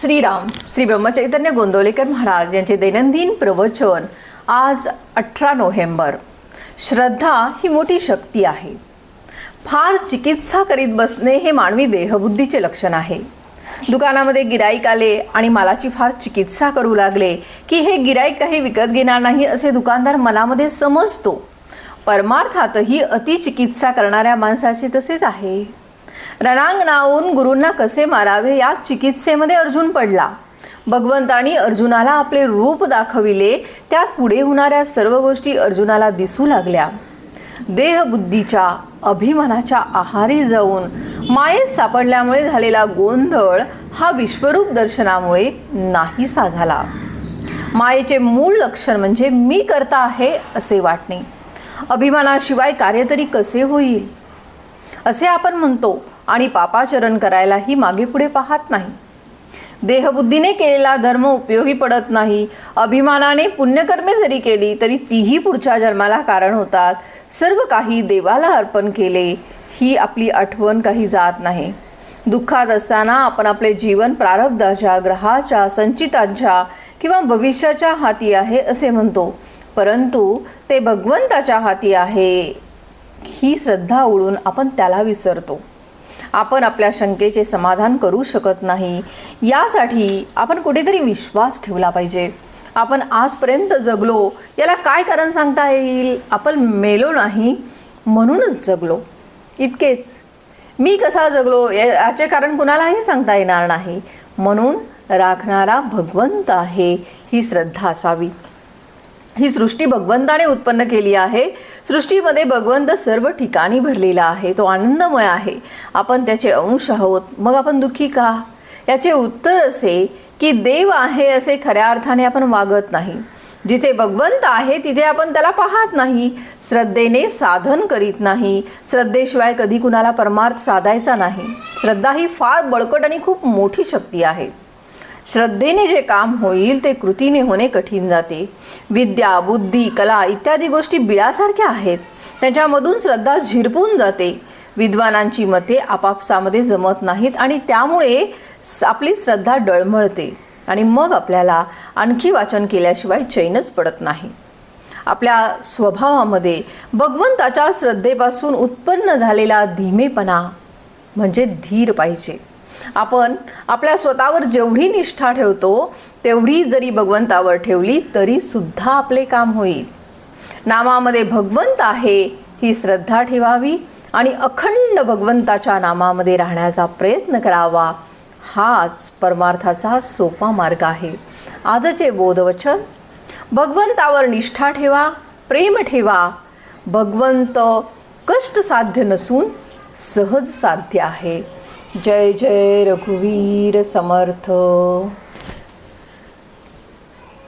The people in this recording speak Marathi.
श्रीराम श्री ब्रह्मचैतन्य गोंदवलेकर महाराज यांचे दैनंदिन प्रवचन आज अठरा नोव्हेंबर. श्रद्धा ही मोठी शक्ती आहे. फार चिकित्सा करीत बसणे हे मानवी देहबुद्धीचे लक्षण आहे. दुकानामध्ये गिराईक आले आणि मालाची फार चिकित्सा करू लागले की हे गिराईक काही विकत घेणार नाही असे दुकानदार मनामध्ये समजतो. परमार्थातही अतिचिकित्सा करणाऱ्या माणसाचे तसेच आहे. रणांगणाहून गुरूंना कसे मारावे या चिकित्सेमध्ये अर्जुन पडला. भगवंतानी अर्जुनाला आपले रूप दाखविले त्यात पुढे होणाऱ्या सर्व गोष्टी अर्जुनाला दिसू लागल्या. देहबुद्धीच्या अभिमानाच्या आहारी जाऊन मायेत सापडल्यामुळे झालेला गोंधळ हा विश्वरूप दर्शनामुळे नाहीसा झाला. मायेचे मूळ लक्षण म्हणजे मी करता आहे असे वाटणे. अभिमानाशिवाय कार्य तरी कसे होईल? असे आपण म्हणतो आणि पापाचरण करायलाही मागे पुढे पाहत नाही. देहबुद्धीने केलेला धर्म उपयोगी पडत नाही. अभिमानाने पुण्यकर्मे जरी केली तरी तीही पुढच्या जन्माला कारण होतात. सर्व काही देवाला अर्पण केले ही आपली आठवण काही जात नाही. दुःखात असताना आपण आपले जीवन प्रारब्धाच्या ग्रहाच्या संचितांच्या किंवा भविष्याच्या हाती आहे असे म्हणतो. परंतु ते भगवंताच्या हाती आहे. ही श्रद्धा उडून आपण त्याला विसरतो. आपण आपल्या शंकेचे समाधान करू शकत नाही. यासाठी आपण कुठेतरी विश्वास ठेवला पाहिजे. आपण आजपर्यंत जगलो याला काय कारण सांगता येईल? आपण मेलो नाही म्हणूनच जगलो. इतकेच. मी कसा जगलो याचे कारण कुणालाही सांगता येणार नाही. म्हणून राखणारा भगवंत आहे ही श्रद्धा असावी. ही सृष्टी भगवंताने उत्पन्न केली आहे. सृष्टीमध्ये भगवंत सर्व ठिकाणी भरलेला आहे. तो आनंदमय आहे. आपण त्याचे अंश आहोत. मग आपण दुःखी का? याचे उत्तर असे की देव आहे असे खऱ्या अर्थाने आपण वागत नाही. जिथे भगवंत आहे तिथे आपण त्याला पाहत नाही. श्रद्धेने साधन करीत नाही. श्रद्धेशिवाय कधी कुणाला परमार्थ साधायचा नाही. श्रद्धा ही फार बळकट आणि खूप मोठी शक्ती आहे. श्रद्धेने जे काम होईल ते कृतीने होणे कठीण जाते. विद्या बुद्धी कला इत्यादी गोष्टी बिळासारख्या आहेत. त्याच्यामधून श्रद्धा झिरपून जाते. विद्वानांची मते आपापसामध्ये जमत नाहीत आणि त्यामुळे आपली श्रद्धा डळमळते आणि मग आपल्याला आणखी वाचन केल्याशिवाय चैनच पडत नाही. आपल्या स्वभावामध्ये भगवंताच्या श्रद्धेपासून उत्पन्न झालेला धीमेपणा म्हणजे धीर पाहिजे. आपण आपल्या स्वतःवर जेवढी निष्ठा ठेवतो तेवढी जरी भगवंतावर ठेवली तरी सुद्धा आपले काम होईल. नामामध्ये भगवंत आहे ही श्रद्धा ठेवावी आणि अखंड भगवंताच्या नामामध्ये राहण्याचा प्रयत्न करावा. हाच परमार्थाचा सोपा मार्ग आहे. आजचे बोधवचन भगवंतावर निष्ठा ठेवा प्रेम ठेवा. भगवंत कष्ट साध्य नसून सहज साध्य आहे. जय जय रघुवीर समर्थ.